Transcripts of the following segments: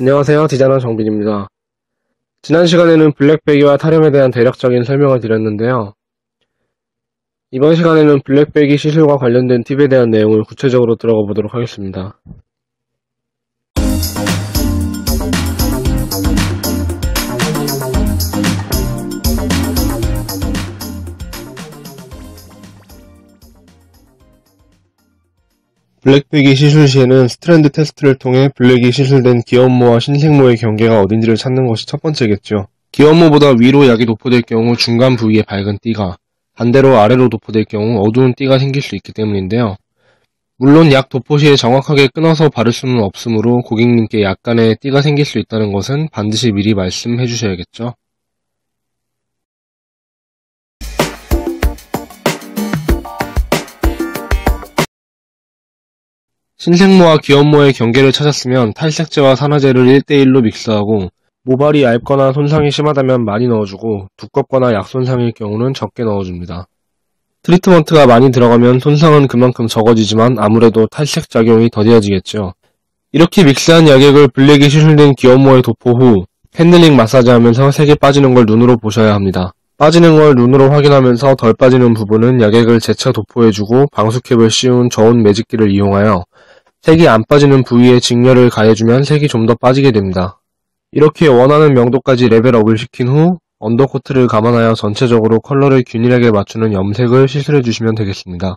안녕하세요. 디자이너 정빈입니다. 지난 시간에는 블랙배기와 타령에 대한 대략적인 설명을 드렸는데요. 이번 시간에는 블랙배기 시술과 관련된 팁에 대한 내용을 구체적으로 들어가 보도록 하겠습니다. 블랙백이 시술 시에는 스트랜드 테스트를 통해 블랙이 시술된 기업모와 신생모의 경계가 어딘지를 찾는 것이 첫 번째겠죠. 기업모보다 위로 약이 도포될 경우 중간 부위에 밝은 띠가, 반대로 아래로 도포될 경우 어두운 띠가 생길 수 있기 때문인데요. 물론 약 도포 시에 정확하게 끊어서 바를 수는 없으므로 고객님께 약간의 띠가 생길 수 있다는 것은 반드시 미리 말씀해 주셔야겠죠. 신생모와 기업모의 경계를 찾았으면 탈색제와 산화제를 1대1로 믹스하고 모발이 얇거나 손상이 심하다면 많이 넣어주고 두껍거나 약손상일 경우는 적게 넣어줍니다. 트리트먼트가 많이 들어가면 손상은 그만큼 적어지지만 아무래도 탈색 작용이 더뎌지겠죠. 이렇게 믹스한 약액을 블랙이 시술된 기업모에 도포 후 핸들링 마사지 하면서 색이 빠지는 걸 눈으로 보셔야 합니다. 빠지는 걸 눈으로 확인하면서 덜 빠지는 부분은 약액을 재차 도포해주고 방수캡을 씌운 저온 매직기를 이용하여 색이 안 빠지는 부위에 직렬을 가해주면 색이 좀 더 빠지게 됩니다. 이렇게 원하는 명도까지 레벨업을 시킨 후 언더코트를 감안하여 전체적으로 컬러를 균일하게 맞추는 염색을 시술해 주시면 되겠습니다.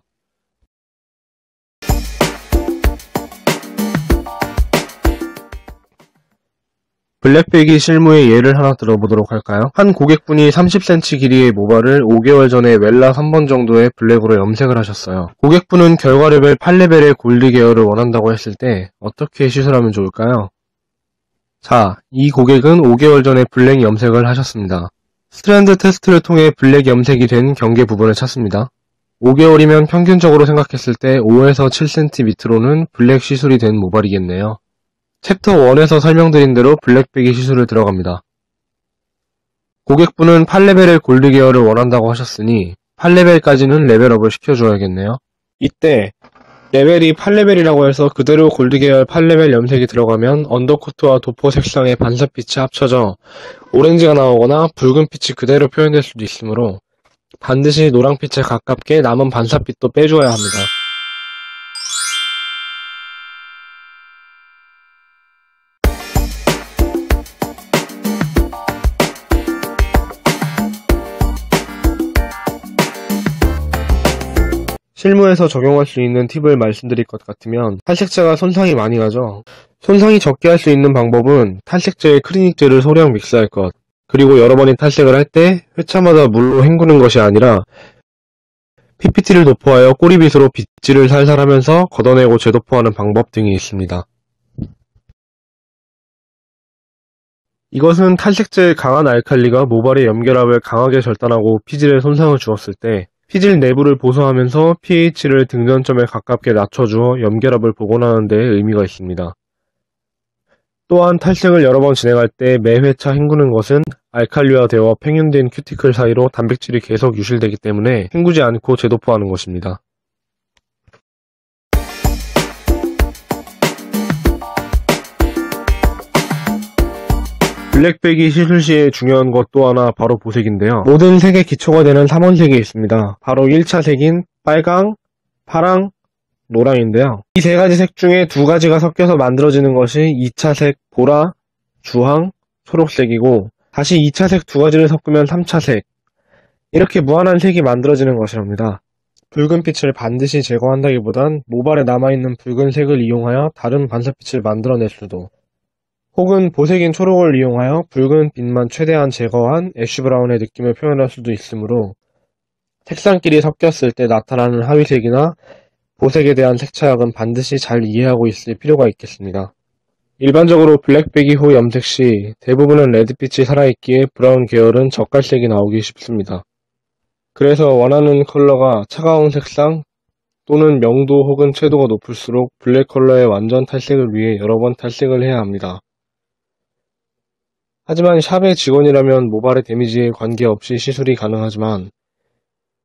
블랙백이 실무의 예를 하나 들어보도록 할까요? 한 고객분이 30cm 길이의 모발을 5개월 전에 웰라 3번 정도의 블랙으로 염색을 하셨어요. 고객분은 결과 레벨 8레벨의 골드 계열을 원한다고 했을 때 어떻게 시술하면 좋을까요? 자, 이 고객은 5개월 전에 블랙 염색을 하셨습니다. 스트랜드 테스트를 통해 블랙 염색이 된 경계 부분을 찾습니다. 5개월이면 평균적으로 생각했을 때 5에서 7cm 밑으로는 블랙 시술이 된 모발이겠네요. 챕터 1에서 설명드린 대로 블랙백이 시술을 들어갑니다. 고객분은 8레벨의 골드 계열을 원한다고 하셨으니 8레벨까지는 레벨업을 시켜줘야겠네요. 이때 레벨이 8레벨이라고 해서 그대로 골드 계열 8레벨 염색이 들어가면 언더코트와 도포 색상의 반사빛이 합쳐져 오렌지가 나오거나 붉은 빛이 그대로 표현될 수도 있으므로 반드시 노랑빛에 가깝게 남은 반사빛도 빼줘야 합니다. 실무에서 적용할 수 있는 팁을 말씀드릴 것 같으면 탈색제가 손상이 많이 가죠. 손상이 적게 할 수 있는 방법은 탈색제에 크리닉제를 소량 믹스할 것 그리고 여러 번의 탈색을 할 때 회차마다 물로 헹구는 것이 아니라 PPT를 도포하여 꼬리빗으로 빗질을 살살 하면서 걷어내고 재도포하는 방법 등이 있습니다. 이것은 탈색제의 강한 알칼리가 모발의 염결합을 강하게 절단하고 피질에 손상을 주었을 때 피질 내부를 보수하면서 pH를 등전점에 가깝게 낮춰주어 염결합을 복원하는 데 의미가 있습니다. 또한 탈색을 여러 번 진행할 때 매 회차 헹구는 것은 알칼리화되어 팽윤된 큐티클 사이로 단백질이 계속 유실되기 때문에 헹구지 않고 재도포하는 것입니다. 블랙백이 시술 시에 중요한 것 또 하나 바로 보색인데요. 모든 색의 기초가 되는 3원색이 있습니다. 바로 1차 색인 빨강, 파랑, 노랑인데요. 이 세 가지 색 중에 두 가지가 섞여서 만들어지는 것이 2차 색 보라, 주황, 초록색이고 다시 2차 색 두 가지를 섞으면 3차 색 이렇게 무한한 색이 만들어지는 것이랍니다. 붉은 빛을 반드시 제거한다기보단 모발에 남아있는 붉은색을 이용하여 다른 반사빛을 만들어낼 수도 혹은 보색인 초록을 이용하여 붉은 빛만 최대한 제거한 애쉬 브라운의 느낌을 표현할 수도 있으므로 색상끼리 섞였을 때 나타나는 하위색이나 보색에 대한 색차약은 반드시 잘 이해하고 있을 필요가 있겠습니다. 일반적으로 블랙배기 후 염색 시 대부분은 레드빛이 살아있기에 브라운 계열은 젓갈색이 나오기 쉽습니다. 그래서 원하는 컬러가 차가운 색상 또는 명도 혹은 채도가 높을수록 블랙 컬러의 완전 탈색을 위해 여러 번 탈색을 해야 합니다. 하지만 샵의 직원이라면 모발의 데미지에 관계없이 시술이 가능하지만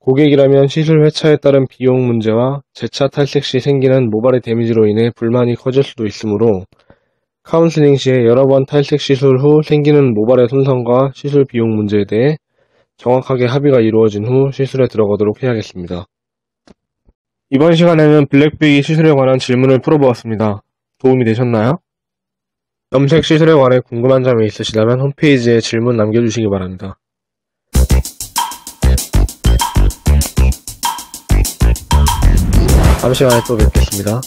고객이라면 시술 회차에 따른 비용 문제와 재차 탈색 시 생기는 모발의 데미지로 인해 불만이 커질 수도 있으므로 카운슬링 시에 여러 번 탈색 시술 후 생기는 모발의 손상과 시술 비용 문제에 대해 정확하게 합의가 이루어진 후 시술에 들어가도록 해야겠습니다. 이번 시간에는 블랙비기 시술에 관한 질문을 풀어보았습니다. 도움이 되셨나요? 염색 시술에 관해 궁금한 점이 있으시다면 홈페이지에 질문 남겨주시기 바랍니다. 시간에 또 뵙겠습니다.